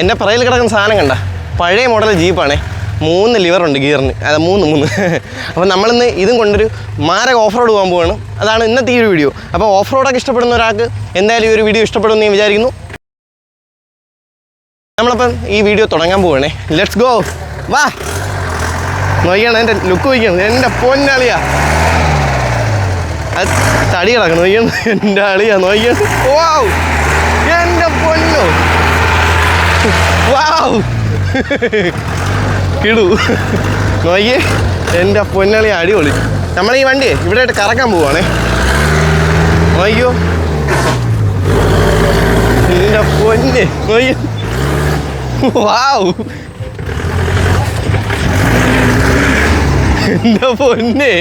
എന്റെ പറയിൽ കിടക്കുന്ന സാധനം കണ്ട. പഴയ മോഡൽ ജീപ്പാണേ. മൂന്ന് ലിവർ ഉണ്ട് ഗിയറിന്. അത് മൂന്ന് മൂന്ന്. അപ്പോൾ നമ്മളിന്ന് ഇതും കൊണ്ടൊരു മാരക ഓഫ് റോഡ് പോകാൻ പോവാണ്. അതാണ് ഇന്നത്തെ ഈ ഒരു വീഡിയോ. അപ്പോൾ ഓഫ് റോഡൊക്കെ ഇഷ്ടപ്പെടുന്ന ഒരാൾക്ക് എന്തായാലും ഈ ഒരു വീഡിയോ ഇഷ്ടപ്പെടുമെന്ന് ഞാൻ വിചാരിക്കുന്നു. നമ്മളപ്പം ഈ വീഡിയോ തുടങ്ങാൻ പോവാണേ. ലെറ്റ്സ് ഗോ വാ. നോക്കിയാണ് എന്റെ ലുക്ക് നോക്കിയാണ്. എന്റെ പൊന്നളിയാ. തടി കിടക്കണം നോക്കിയാണ് എന്റെ അളിയാ നോക്കിയാണ് വാവ് എന്റെ പൊന്നോ. വാവ് കിടു. നോക്കിയേ എന്റെ പൊന്നളി അടിപൊളി. നമ്മൾ ഈ വണ്ടി ഇവിടെ ആയിട്ട് കറക്കാൻ പോവാണേ. നോക്കിയോ എന്റെ പൊന്ന് നോക്കിയേ. വാവ് എന്റെ പൊന്നെ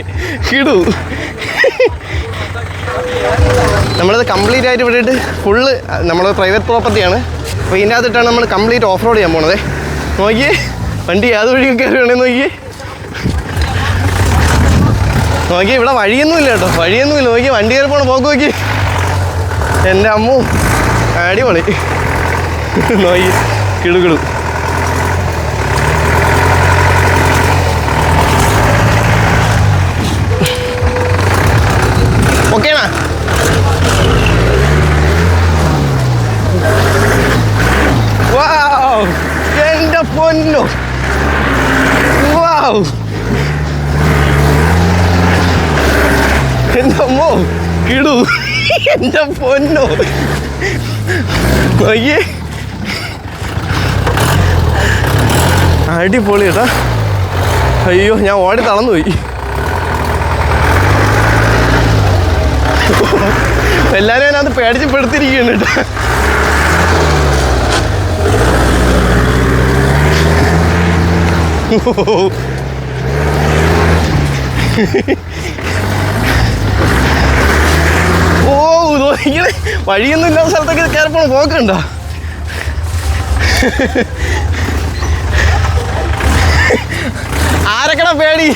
കിടു. നമ്മളിത് കംപ്ലീറ്റ് ആയിട്ട് വിട്ടിട്ട് ഫുള്ള് നമ്മൾ പ്രൈവറ്റ് പ്രോപ്പർട്ടിയാണ് അപ്പോൾ ഇതിന്റെ അകത്തിട്ടാണ് നമ്മൾ കംപ്ലീറ്റ് ഓഫ് റോഡ് ചെയ്യാൻ പോണത്. നോക്കിയേ വണ്ടി അത് കയറുകയാണെ നോക്കി നോക്കി ഇവിടെ വഴിയൊന്നുമില്ല കേട്ടോ. വഴിയൊന്നുമില്ല. നോക്കി വണ്ടി കയറി പോണ പോക്ക് നോക്കി എന്റെ അമ്മു അടിപൊളി. നോക്കി കിടു കിടു ഓക്കേണാ വാവ് എന്റെ പൊന്നു വാവ് എന്റെ അമ്മോ കിടു എന്റെ പൊന്നോ. നോക്കിയേ അടിപൊളി കേട്ടാ. അയ്യോ ഞാൻ ഓടി തളർന്നു പോയി. എല്ലാരും അതിനകത്ത് പേടിച്ച് പെടുത്തിരിക്കുകയാണ് കേട്ടോ. ഓ. ഇങ്ങനെ വഴിയൊന്നും ഇല്ലാത്ത സ്ഥലത്തൊക്കെ കയറിപ്പോണ? പോക്കുണ്ടോ? ആരക്കട പേടി?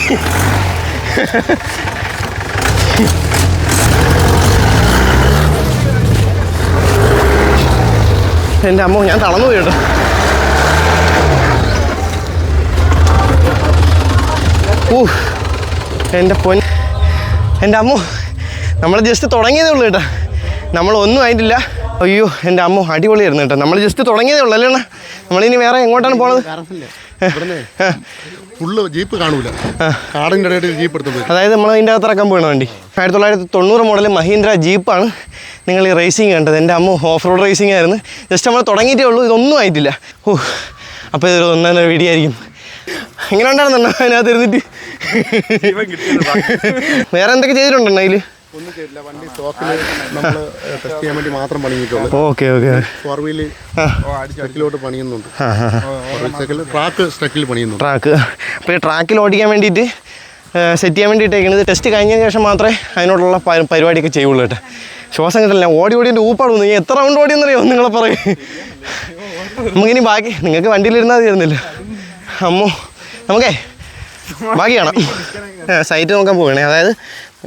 എന്റെ അമ്മ ഞാൻ തളർന്നു പോയി കേട്ടോ. ഊ എന്റെ പൊൻ എന്റെ അമ്മ നമ്മൾ ജസ്റ്റ് തുടങ്ങിയതേ ഉള്ളൂ കേട്ടോ. നമ്മൾ ഒന്നും ആയിട്ടില്ല. അയ്യോ എന്റെ അമ്മ അടിപൊളിയായിരുന്നു കേട്ടോ. നമ്മൾ ജസ്റ്റ് തുടങ്ങിയതേ ഉള്ളൂ അല്ലേ? നമ്മളിനി വേറെ എങ്ങോട്ടാണ് പോണത്? ഫുള്ള് ജീപ്പ് കാണൂല. കാടിന്റെ ഇടയിൽ ജീപ്പ് എടുത്തു അതായത് നമ്മൾ അതിന്റെ അകത്ത് ഇറക്കാൻ പോകണം വണ്ടി. ആയിരത്തി തൊള്ളായിരത്തി തൊണ്ണൂറ് മോഡൽ മഹീന്ദ്ര ജീപ്പാണ് നിങ്ങൾ ഈ റേസിങ് കണ്ടത്. എന്റെ അമ്മ ഓഫ് റോഡ് റേസിംഗ് ആയിരുന്നു. ജസ്റ്റ് നമ്മൾ തുടങ്ങിയിട്ടേ ഉള്ളൂ ഇതൊന്നും ആയിട്ടില്ല. ഓ അപ്പോൾ ഇതൊരു ഒന്നര വീഡിയോ ആയിരിക്കും. എങ്ങനെ ഉണ്ടായിരുന്നോ അതിനകത്ത് ഇരുന്നിട്ട്? വേറെ എന്തൊക്കെ ചെയ്തിട്ടുണ്ടോ അതിൽ ഒന്നും ചെയ്തില്ല വണ്ടി സ്റ്റോക്കിൽ നമ്മൾ ടെസ്റ്റ് ചെയ്യാൻ വേണ്ടി മാത്രം പണിഞ്ഞിട്ടുള്ളൂ ഓക്കെ ഓക്കെ ഫോർ വീൽ പണിയുന്നുണ്ട്. ട്രാക്ക് അപ്പൊ പണിയുന്നുണ്ട്. ട്രാക്ക് അപ്പോൾ ഈ ട്രാക്കിൽ ഓടിക്കാൻ വേണ്ടിയിട്ട് സെറ്റ് ചെയ്യാൻ വേണ്ടിയിട്ടേക്കുന്നത് ടെസ്റ്റ് കഴിഞ്ഞതിന് ശേഷം മാത്രമേ അതിനോടുള്ള പരിപാടിയൊക്കെ ചെയ്യുള്ളൂ കേട്ടോ. ശ്വാസം കിട്ടില്ല ഓടി ഓടി എന്റെ ഊപ്പാട് വന്നു. നീ എത്ര റൗണ്ട് ഓടിയെന്നറിയോ? നിങ്ങളെ പറയും. നമുക്കിനി ബാക്കി നിങ്ങൾക്ക് വണ്ടിയിലിരുന്നാൽ തീരുന്നില്ല അമ്മോ നമുക്കേ ബാക്കി കാണാം. സൈറ്റ് നോക്കാൻ പോവുകയാണേ. അതായത്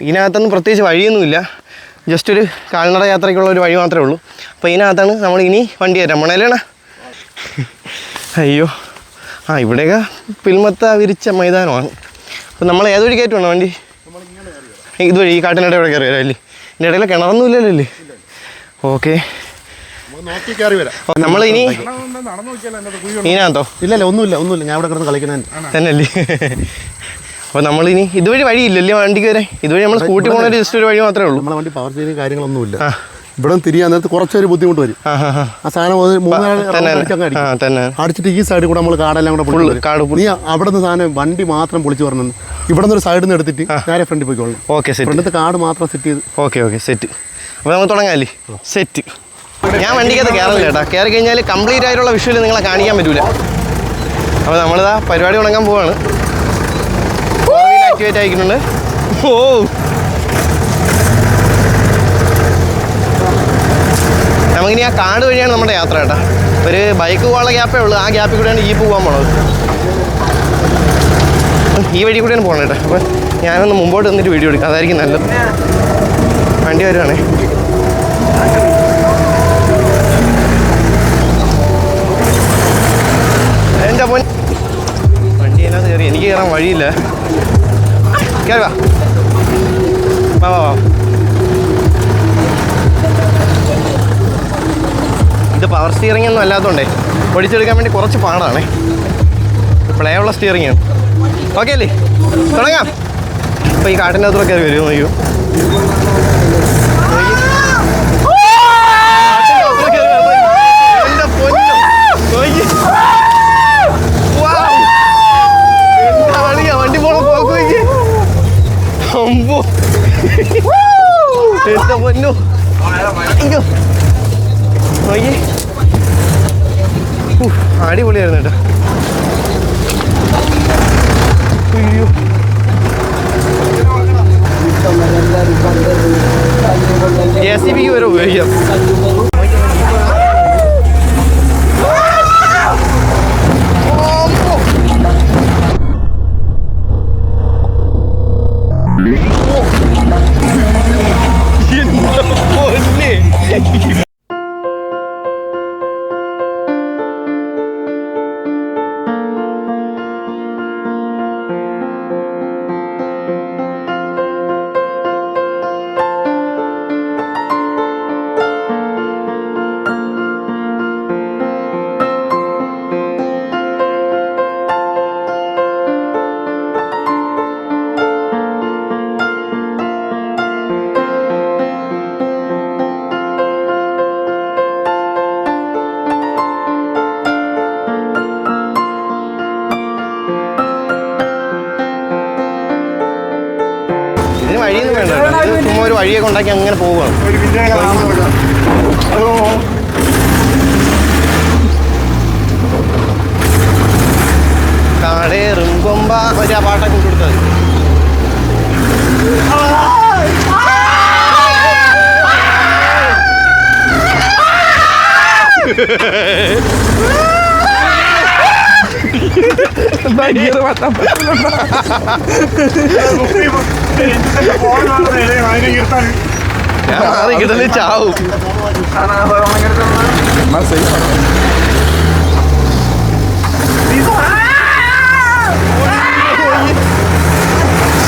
ഇതിനകത്തൊന്നും പ്രത്യേകിച്ച് വഴിയൊന്നുമില്ല. ജസ്റ്റ് ഒരു കാൽനട യാത്രയ്ക്കുള്ള ഒരു വഴി മാത്രമേ ഉള്ളൂ. അപ്പോൾ ഇതിനകത്താണ് നമ്മൾ ഇനി വണ്ടി തരാം മണലേണ അയ്യോ. ആ ഇവിടെയൊക്കെ പിൽമത്ത വിരിച്ച മൈതാനമാണ്. അപ്പോൾ നമ്മൾ ഏതൊരു കയറ്റുവാണോ വണ്ടി? ഇതുവഴി ഈ കാട്ടിനിടെ ഇവിടെ കയറി വരാം അല്ലേ? ഇതിന്റെ ഇടയിൽ കിണറൊന്നും ഇല്ലല്ലോ അല്ലേ? ഓക്കെ. നമ്മൾ ഇനി ഇതിനകത്തോ? ഇല്ലല്ല ഒന്നുമില്ല ഒന്നുമില്ല. ഞാൻ ഇവിടെ കിടന്ന് കളിക്കണേ തന്നെ അല്ലേ അപ്പോൾ നമ്മളിനി ഇതുവഴി വഴിയില്ലല്ലേ വണ്ടിക്ക് വരെ ഇതുവഴി നമ്മൾ സ്കൂട്ടി പോകുന്ന ജസ്റ്റ് ഒരു വഴി മാത്രമേ ഉള്ളൂ. നമ്മുടെ വണ്ടി പവർ ചെയ്ത് കാര്യങ്ങളൊന്നുമില്ല. ഇല്ല ഇവിടെ തിരിയാൻ നേരത്ത് കുറച്ചൊരു ബുദ്ധിമുട്ട് വരും. ആ സാധനം തന്നെ അടിച്ചിട്ട് ഈ സൈഡിൽ കൂടെ നമ്മൾ കാടെല്ലാം കൂടെ പൊളിച്ച് ഫുള്ള് കാട് നീ അവിടെ നിന്ന് സാധനം വണ്ടി മാത്രം പൊളിച്ചു പറഞ്ഞു ഇവിടെ നിന്ന് ഒരു സൈഡിൽ നിന്ന് എടുത്തിട്ട് നേരെ ഫ്രണ്ടിൽ പോയിക്കോളൂ ഓക്കെ സെറ്റ് ഫ്രണ്ടിലത്തെ കാട് മാത്രം സെറ്റ് ചെയ്ത്. ഓക്കെ ഓക്കെ സെറ്റ് അപ്പോൾ നമുക്ക് തുടങ്ങാമല്ലേ സെറ്റ് ഞാൻ വണ്ടിക്കകത്ത് കയറില്ല കേട്ടോ. കയറി കഴിഞ്ഞാൽ കംപ്ലീറ്റ് ആയിട്ടുള്ള വിഷ്വൽ നിങ്ങളെ കാണിക്കാൻ പറ്റൂല. അപ്പോൾ നമ്മളിതാ പരിപാടി തുടങ്ങാൻ പോവാണ്. ആക്ടിവേറ്റ് ആയിരിക്കുന്നുണ്ട് ഓ. നമുക്കിനി ആ കാട് വഴിയാണ് നമ്മുടെ യാത്ര കേട്ടാ. ഒരു ബൈക്ക് പോകാനുള്ള ഗ്യാപ്പേ ഉള്ളൂ. ആ ഗ്യാപ്പിൽ കൂടെയാണ് ജീപ്പ് പോകാൻ പോണത്. ഈ വഴി കൂടെയാണ് പോകണം കേട്ടോ. അപ്പം ഞാനൊന്ന് മുമ്പോട്ട് വന്നിട്ട് വീഡിയോ എടുക്കാം. അതായിരിക്കും നല്ലത്. വണ്ടി വരുവാണേ. എന്റെ അപ്പോൾ വണ്ടി എല്ലാം കയറി. എനിക്ക് കയറാൻ വഴിയില്ല. കയറി വാ വാ വാ ഇത് പവർ സ്റ്റിയറിംഗ് ഒന്നും അല്ലാത്തതുകൊണ്ടേ പൊടിച്ചെടുക്കാൻ വേണ്ടി കുറച്ച് പാടാണേ. പ്ലേ ഉള്ള സ്റ്റിയറിംഗ് ആണ്. ഓക്കെ അല്ലേ? തുടങ്ങാം. അപ്പോൾ ഈ കാട്ടിനകത്തൂടെ കയറി വരുമോ അയ്യോ? അമ്പോ. എന്താ പൊന്നോ. അയ്യോ. നോക്കി. അടിപൊളിയായിരുന്നു കേട്ടോ അയ്യോ ജെ സി ബിക്ക് വരെ ഉപയോഗിക്കാം വഴിയൊന്നും വേണ്ട. ഇത് ചുമ്മാ ഒരു വഴിയൊക്കെ ഉണ്ടാക്കി അങ്ങനെ പോവുകയാണ്. കാടേറും കൊമ്പ ഒരു ആ പാട്ടൊക്കെ കൊടുത്തത് ഞാൻ മാറി കിടന്ന് ചാവും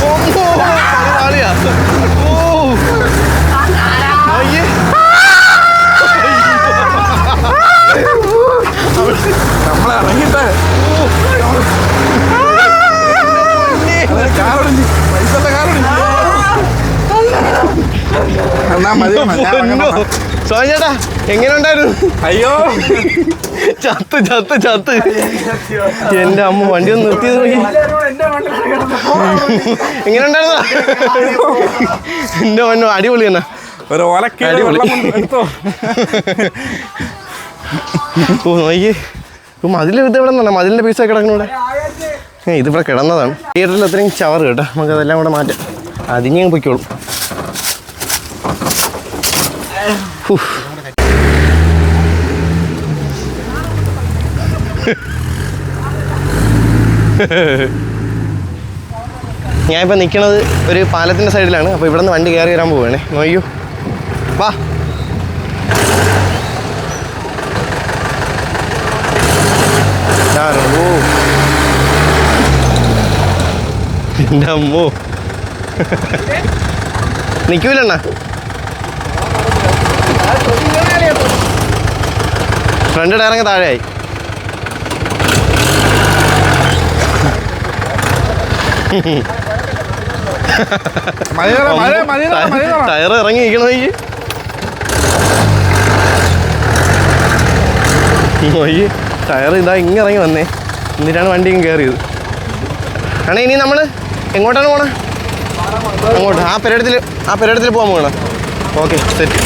ഓ, പരിപാടിയാ. ഓ. ചേട്ടാ എങ്ങനെ ഉണ്ടായിരുന്നു അയ്യോ. ചത്ത് ചത്ത് ചത്ത്. എന്റെ അമ്മ വണ്ടി ഒന്ന് നിർത്തിയത് എങ്ങനെ ഉണ്ടായിരുന്നു എന്റെ മണ്ണ അടിപൊളി തന്നെ. ഒരു ഓലക്കീട് അടിപൊളി. ഓ നോക്കി. മതിലെടുത്ത് ഇത് ഇവിടെ നിന്നാണ്? മതിലിന്റെ പീസ കിടക്കുന്നൂടെ ഇത് ഇതിവിടെ കിടന്നതാണ്. തിയേറ്ററിൽ അത്രയും ചവർ കേട്ടോ. നമുക്ക് അതെല്ലാം കൂടെ മാറ്റാം. അതിനെ പൊയ്ക്കോളും. ഞാനിപ്പോൾ നിൽക്കുന്നത് ഒരു പാലത്തിന്റെ സൈഡിലാണ്. അപ്പോൾ ഇവിടെ നിന്ന് വണ്ടി കയറി വരാൻ പോവുകയാണേ നോയ്യോ. വാ. നിക്കൂലണ്ണ. ഫ്രണ്ട് ടയറങ്ങ് താഴെയായി ടയർ ഇറങ്ങി നിൽക്കണമെങ്കിൽ നോയി ടയർ ഇതാ ഇങ്ങനെ ഇറങ്ങി വന്നേ. എന്നിട്ടാണ് വണ്ടി കയറിയത് ആണേ ഇനി നമ്മൾ എങ്ങോട്ടാണ് പോണേ? അങ്ങോട്ട് ആ പെരടത്തിൽ ആ പെരടത്തിൽ പോകാൻ പോകണം ഓക്കെ സെറ്റ്.